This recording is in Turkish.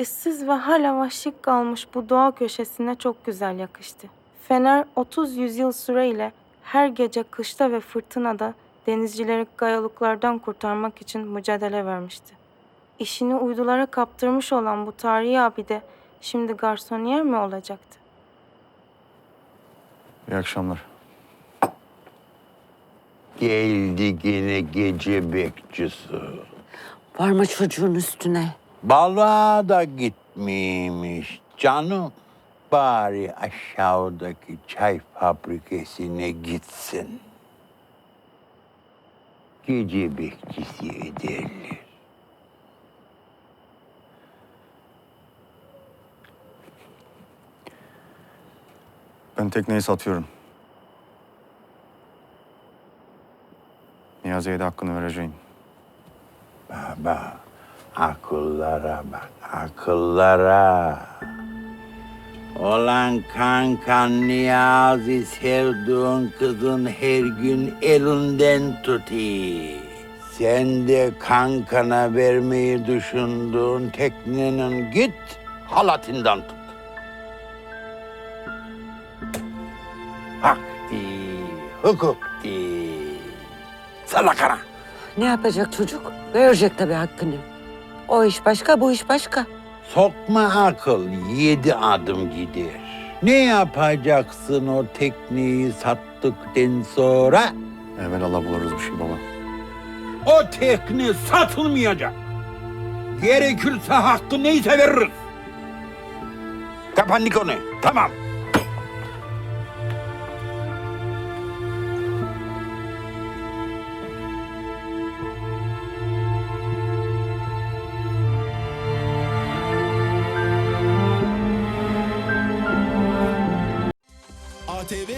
ıssız ve hala vahşi kalmış bu doğa köşesine çok güzel yakıştı. Fener 30 yüzyıl süreyle her gece kışta ve fırtınada denizcileri kayalıklardan kurtarmak için mücadele vermişti. İşini uydulara kaptırmış olan bu tarihi abide şimdi garsoniyer mi olacaktı? İyi akşamlar. Geldi gene gece bekçisi. Varma çocuğun üstüne. Balığa da gitmeymiş canım. Bari aşağıdaki çay fabrikasına gitsin. Gece bekçisi ederler. Ben tekneyi satıyorum. Niyazi'ye de hakkını vereceğim. Baba, akıllara bak, akıllara. Olan kankan Niyazi sevdiğin kızın her gün elinden tutuyor. Sen de kankana vermeyi düşündüğün teknenin git halatından tut. Hakti, hukukti. Salakana. Ne yapacak çocuk? Verecek tabii hakkını. O iş başka, bu iş başka. Sokma akıl yedi adım gider. Ne yapacaksın o tekneyi sattıktan sonra? Evvel Allah buluruz bir şey baba. O tekne satılmayacak. Gerekirse hakkı neyse veririz. Kapandık onu. Tamam.